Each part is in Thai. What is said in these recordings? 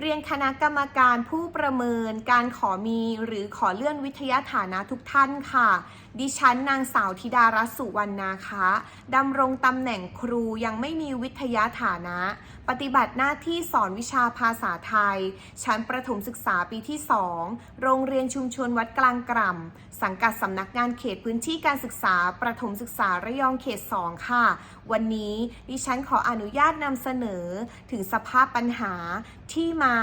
เรียนคณะกรรมการผู้ประเมินการขอมีหรือขอเลื่อนวิทยาฐานะทุกท่านค่ะ ดิฉันนางสาวธิดารัสุวรรณาคะดำรงตำแหน่งครูยังไม่มีวิทยาฐานะ ปฏิบัติหน้าที่สอนวิชาภาษาไทย ชั้นประถมศึกษาปีที่ 2 โรงเรียนชุมชนวัดกลางกล่ำสังกัดสำนักงานเขตพื้นที่การศึกษา ประถมศึกษาระยองเขต 2 ค่ะ วันนี้ดิฉันขออนุญาตนำเสนอ ถึงสภาพปัญหาที่มา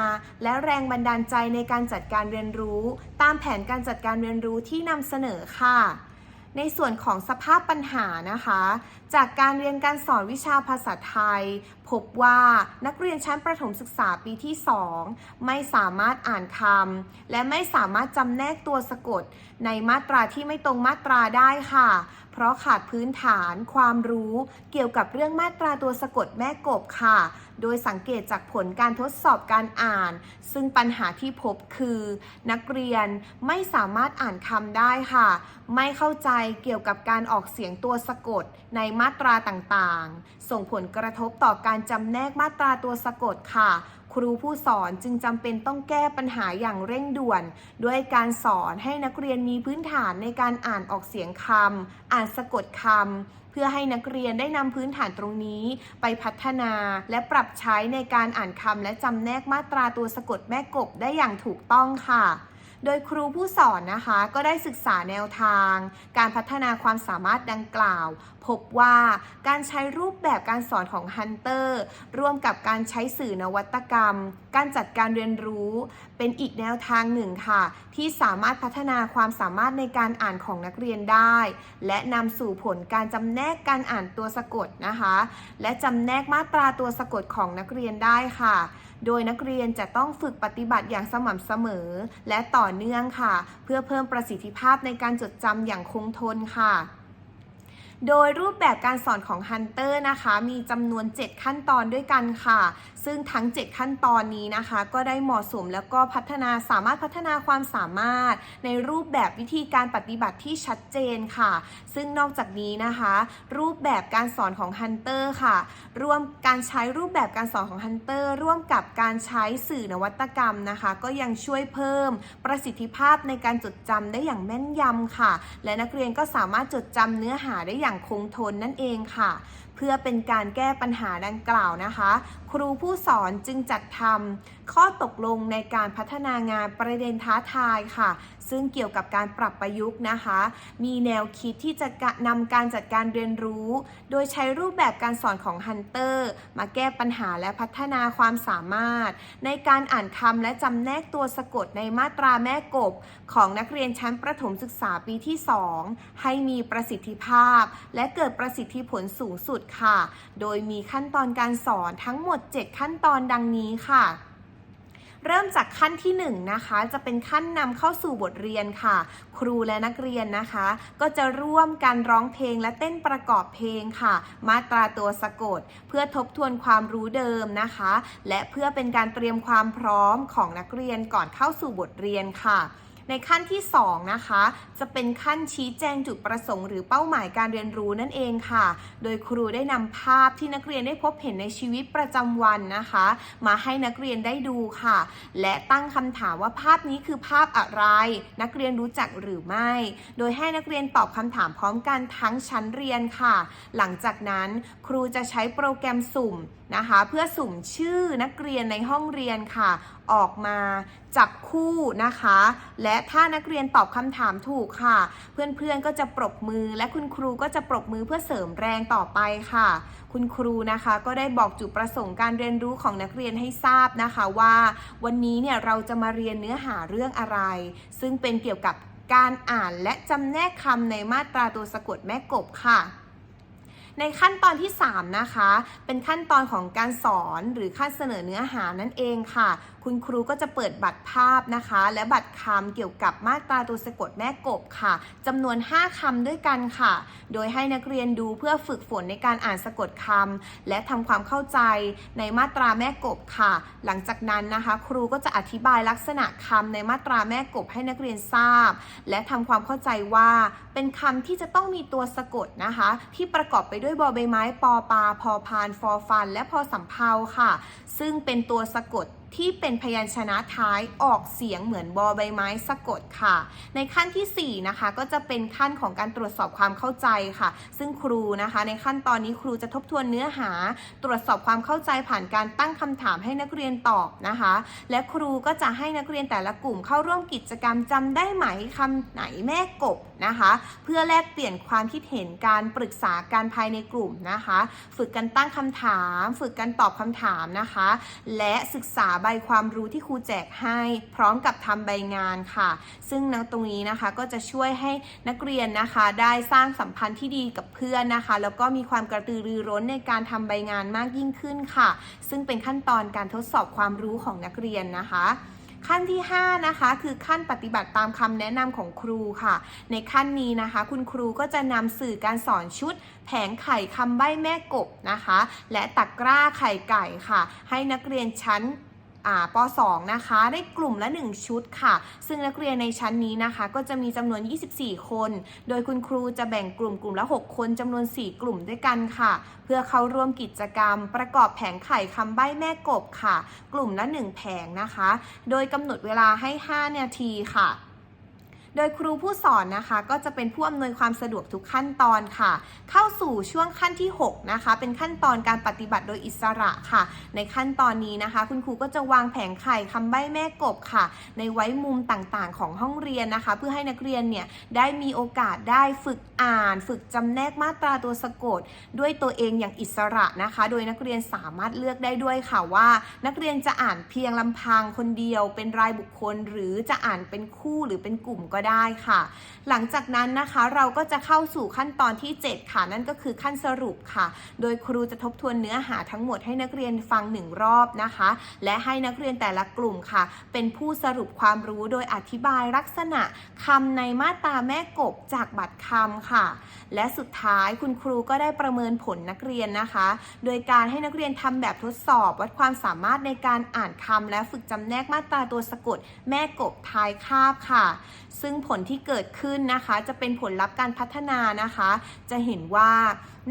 และแรงบันดาลใจในการจัดการเรียนรู้ ตามแผนการจัดการเรียนรู้ที่นำเสนอค่ะ ในส่วนของสภาพปัญหานะคะ จากการเรียนการสอนวิชาภาษาไทยพบว่านักเรียนชั้นประถมศึกษาปีที่ 2 ไม่สามารถอ่านคำและไม่สามารถจำแนกตัวสะกด ในมาตราที่ไม่ตรงมาตราได้ค่ะ เพราะขาดพื้นฐานความรู้เกี่ยวกับเรื่องมาตราตัวสะกดแม่กบค่ะ โดยสังเกตจากผลการทดสอบการอ่าน ซึ่งปัญหาที่พบคือ นักเรียนไม่สามารถอ่านคำได้ค่ะ ไม่เข้าใจเกี่ยวกับการออกเสียงตัวสะกดในมาตราต่างๆ ส่งผลกระทบต่อการจำแนกมาตราตัวสะกดค่ะ ครูผู้สอนจึงจำเป็นต้องแก้ปัญหาอย่างเร่งด่วน ด้วยการสอนให้นักเรียนมีพื้นฐานในการอ่านออกเสียงคำอ่านสะกดคำเพื่อให้นักเรียนได้นำพื้นฐานตรงนี้ ไปพัฒนาและปรับใช้ในการอ่านคำและจำแนกมาตราตัวสะกดแม่กบได้อย่างถูกต้องค่ะ โดยครูผู้สอนนะคะก็ได้ศึกษาแนวทาง การพัฒนาความสามารถดังกล่าว พบว่าการใช้รูปแบบการสอนของฮันเตอร์ร่วมกับการใช้สื่อนวัตกรรม การจัดการเรียนรู้ เป็นอีกแนวทางหนึ่งค่ะ ที่สามารถพัฒนาความสามารถในการอ่านของนักเรียนได้ และนำสู่ผลการจำแนกการอ่านตัวสะกดนะคะ และจำแนกมาตราตัวสะกดของนักเรียนได้ค่ะ โดยนักเรียนจะต้องฝึกปฏิบัติอย่างสม่ำเสมอ และต่อเนื่องค่ะ เพื่อเพิ่มประสิทธิภาพในการจดจำอย่างคงทนค่ะโดยรูปแบบการสอนของฮันเตอร์นะคะ มีจำนวน 7 ขั้นตอนด้วยกันค่ะ ซึ่งทั้ง 7 ขั้นตอนนี้นะคะ ก็ได้เหมาะสมแล้วก็พัฒนาสามารถพัฒนาความสามารถ ในรูปแบบวิธีการปฏิบัติที่ชัดเจนค่ะ ซึ่งนอกจากนี้นะคะ รูปแบบการสอนของ Hunter ค่ะร่วมการใช้รูปแบบการสอนของ Hunter ร่วมกับการใช้สื่อนวัตกรรมนะคะ ก็ยังช่วยเพิ่มประสิทธิภาพในการจดจำได้อย่างแม่นยำค่ะ และนักเรียนก็สามารถจดจำเนื้อหาได้อย่างคงทนนั่นเองค่ะเพื่อเป็นการแก้ปัญหาดังกล่าวนะคะ ครูผู้สอนจึงจัดทำข้อตกลงในการพัฒนางานประเด็นท้าทายค่ะ ซึ่งเกี่ยวกับการปรับประยุกต์นะคะ มีแนวคิดที่จะนำการจัดการเรียนรู้ โดยใช้รูปแบบการสอนของ Hunter มาแก้ปัญหาและพัฒนาความสามารถ ในการอ่านคำและจำแนกตัวสะกดในมาตราแม่กบ ของนักเรียนชั้นประถมศึกษาปีที่ 2 ให้มีประสิทธิภาพ และเกิดประสิทธิผลสูงสุดค่ะ โดยมีขั้นตอนการสอนทั้งหมด 7 ขั้นตอนดังนี้ค่ะ เริ่มจากขั้นที่1นงนะคะ จะเป็นขั้นนำเข้าสู่บทเรียนค่ะ ครูและนักเรียนนะคะ ก็จะร่วมกันร้องเพลงและเต้นประกอบเพลงค่ะ มาตราตัวสะกด เพื่อทบทวนความรู้เดิมนะคะ และเพื่อเป็นการเตรียมความพร้อมของนักเรียนก่อนเข้าสู่บทเรียนค่ะ ในขั้นที่ 2 นะคะ จะเป็นขั้นชี้แจงจุดประสงค์หรือเป้าหมายการเรียนรู้นั่นเองค่ะ โดยครูได้นำภาพที่นักเรียนได้พบเห็นในชีวิตประจำวันนะคะ มาให้นักเรียนได้ดูค่ะ และตั้งคำถามว่าภาพนี้คือภาพอะไร นักเรียนรู้จักหรือไม่ โดยให้นักเรียนตอบคำถามพร้อมกันทั้งชั้นเรียนค่ะ หลังจากนั้นครูจะใช้โปรแกรมสุ่มนะคะ เพื่อสุ่มชื่อนักเรียนในห้องเรียนค่ะ ออกมาจับคู่นะคะ และถ้านักเรียนตอบคำถามถูกค่ะ เพื่อนๆก็จะปรบมือ และคุณครูก็จะปรบมือเพื่อเสริมแรงต่อไปค่ะ คุณครูนะคะ ก็ได้บอกจุดประสงค์การเรียนรู้ของนักเรียนให้ทราบนะคะว่า วันนี้เนี่ยเราจะมาเรียนเนื้อหาเรื่องอะไร ซึ่งเป็นเกี่ยวกับการอ่านและจำแนกคำในมาตราตัวสะกดแม่กบค่ะ ในขั้นตอนที่ 3 นะคะ เป็นขั้นตอนของการสอนหรือขั้นเสนอเนื้อหานั่นเองค่ะ คุณครูก็จะเปิดบัตรภาพนะคะ และบัตรคำเกี่ยวกับมาตราตัวสะกดแม่กบค่ะจำนวน 5คำด้วยกันค่ะ โดยให้นักเรียนดูเพื่อฝึกฝนในการอ่านสะกดคำและทำความเข้าใจในมาตราแม่กบค่ะ หลังจากนั้นนะคะ ครูก็จะอธิบายลักษณะคำในมาตราแม่กบให้นักเรียนทราบ และทำความเข้าใจว่าเป็นคำที่จะต้องมีตัวสะกดนะคะ ที่ประกอบไปด้วยบอใบไม้ปอปาพอพานฟอฟัน และพอสำเพาค่ะ ซึ่งเป็นตัวสะกด ที่เป็นพยัญชนะท้ายออกเสียงเหมือนบอใบไม้สะกดค่ะ ในขั้นทีสี่ 4 นะคะ ก็จะเป็นขั้นของการตรวจสอบความเข้าใจค่ะ ซึ่งครูนะคะ ในขั้นตอนนี้ครูจะทบทวนเนื้อหา ตรวจสอบความเข้าใจผ่านการตั้งคำถามให้นักเรียนตอบนะคะ และครูก็จะให้นักเรียนแต่ละกลุ่มเข้าร่วมกิจกรรมจำได้ไหมคำไหนแม่กบนะคะ เพื่อแลกเปลี่ยนความคิดเห็นการปรึกษาการภายในกลุ่มนะคะ ฝึกกันตั้งคำถาม ฝึกกันตอบคำถามนะคะ และศึกษาใบความรู้ที่ครูแจกให้ พร้อมกับทำใบงานค่ะ ซึ่งตรงนี้นะคะก็จะช่วยให้นักเรียนนะคะ ได้สร้างสัมพันธ์ที่ดีกับเพื่อนนะคะ แล้วก็มีความกระตือรือร้นในการทำใบงานมากยิ่งขึ้นค่ะ ซึ่งเป็นขั้นตอนการทดสอบความรู้ของนักเรียนนะคะ ขั้นที่ 5 นะคะ คือขั้นปฏิบัติตามคำแนะนำของครูค่ะ ในขั้นนี้นะคะ คุณครูก็จะนำสื่อการสอนชุด แผงไข่คำใบ้แม่กบนะคะ และตะกร้าไข่ไก่ค่ะ ให้นักเรียนชั้น ป .2 นะคะ ได้กลุ่มละ 1 ชุดค่ะ ซึ่งนักเรียนในชั้นนี้นะคะ ก็จะมีจำนวน 24 คน โดยคุณครูจะแบ่งกลุ่มกลุ่มละ 6 คนจำนวน 4 กลุ่มด้วยกันค่ะ เพื่อเข้าร่วมกิจกรรม ประกอบแผงไข่คำใบ้แม่กบค่ะ กลุ่มละ 1 แผงนะคะ โดยกำหนดเวลาให้ 5 นาทีค่ะ โดยครูผู้สอนนะคะ ก็จะเป็นผู้อำนวยความสะดวกทุกขั้นตอนค่ะ เข้าสู่ช่วงขั้นที่ 6 นะคะ เป็นขั้นตอนการปฏิบัติโดยอิสระค่ะ ในขั้นตอนนี้นะคะ คุณครูก็จะวางแผงไข่คำใบ้แม่กบค่ะ ในไว้มุมต่างๆ ของห้องเรียนนะคะ เพื่อให้นักเรียนเนี่ยได้มีโอกาสได้ฝึกอ่าน ฝึกจำแนกมาตราตัวสะกด ด้วยตัวเองอย่างอิสระนะคะ โดยนักเรียนสามารถเลือกได้ด้วยค่ะว่า นักเรียนจะอ่านเพียงลำพังคนเดียว เป็นรายบุคคล หรือจะอ่านเป็นคู่หรือเป็นกลุ่มก็ได้ค่ะ หลังจากนั้นนะคะเราก็จะเข้าสู่ขั้นตอนที่ 7 ค่ะ นั่นก็คือขั้นสรุปค่ะ โดยครูจะทบทวนเนื้อหาทั้งหมดให้นักเรียนฟังหนึ่งรอบนะคะ และให้นักเรียนแต่ละกลุ่มค่ะ เป็นผู้สรุปความรู้โดยอธิบายลักษณะคำในมาตราแม่กบจากบัตรคำค่ะ และสุดท้ายคุณครูก็ได้ประเมินผลนักเรียนนะคะ โดยการให้นักเรียนทำแบบทดสอบวัดความสามารถในการอ่านคำและฝึกจำแนกมาตราตัวสะกดแม่กบท้ายคาบค่ะ ซึ่งงผลที่เกิดขึ้นนะคะ จะเป็นผลลัพธ์การพัฒนานะคะ จะเห็นว่า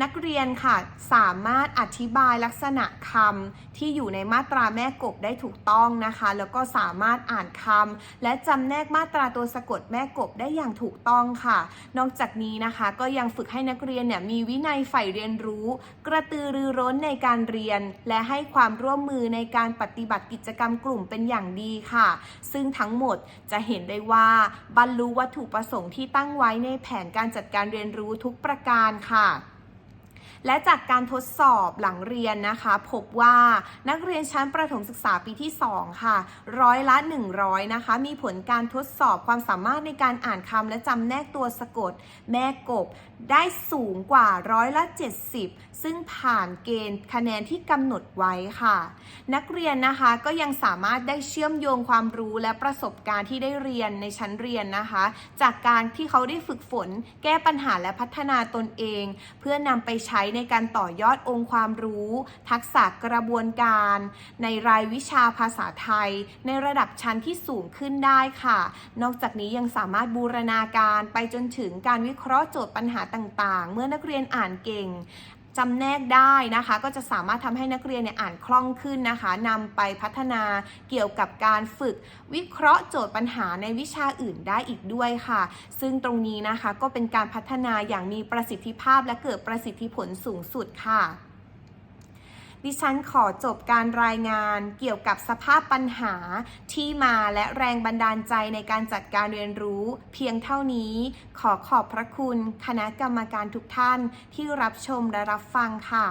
นักเรียนค่ะสามารถอธิบายลักษณะคำที่อยู่ในมาตราแม่กบได้ถูกต้องนะคะ แล้วก็สามารถอ่านคำและจำแนกมาตราตัวสะกดแม่กบได้อย่างถูกต้องค่ะ นอกจากนี้นะคะก็ยังฝึกให้นักเรียนเนี่ยมีวินัยใฝ่เรียนรู้ กระตือรือร้นในการเรียน และให้ความร่วมมือในการปฏิบัติกิจกรรมกลุ่มเป็นอย่างดีค่ะ ซึ่งทั้งหมดจะเห็นได้ว่าบรรลุวัตถุประสงค์ที่ตั้งไว้ในแผนการจัดการเรียนรู้ทุกประการค่ะ และจากการทดสอบหลังเรียนนะคะ พบว่านักเรียนชั้นประถมศึกษาปีที่ 2 ค่ะ ร้อยละ 100 นะคะ มีผลการทดสอบความสามารถในการอ่านคำและจำแนกตัวสะกด แม่กบ ได้สูงกว่าร้อยละ 70 ซึ่งผ่านเกณฑ์คะแนนที่กำหนดไว้ค่ะ นักเรียนนะคะก็ยังสามารถได้เชื่อมโยงความรู้และประสบการณ์ที่ได้เรียนในชั้นเรียนนะคะ จากการที่เขาได้ฝึกฝน แก้ปัญหาและพัฒนาตนเอง เพื่อนำไปใช้ในการต่อยอดองค์ความรู้ ทักษะกระบวนการ ในรายวิชาภาษาไทย ในระดับชั้นที่สูงขึ้นได้ค่ะ นอกจากนี้ยังสามารถบูรณาการไปจนถึงการวิเคราะห์โจทย์ปัญหาต่างๆ เมื่อนักเรียนอ่านเก่ง จำแนกได้นะคะ ก็จะสามารถทำให้นักเรียนเนี่ยอ่านคล่องขึ้นนะคะนำไปพัฒนาเกี่ยวกับการฝึกวิเคราะห์โจทย์ปัญหาในวิชาอื่นได้อีกด้วยค่ะ ซึ่งตรงนี้นะคะก็เป็นการพัฒนาอย่างมีประสิทธิภาพและเกิดประสิทธิผลสูงสุดค่ะ ดิฉันขอจบการรายงานเกี่ยวกับสภาพปัญหาที่มาและแรงบันดาลใจในการจัดการเรียนรู้ เพียงเท่านี้ ขอขอบพระคุณ คณะกรรมการทุกท่านที่รับชมและรับฟังค่ะ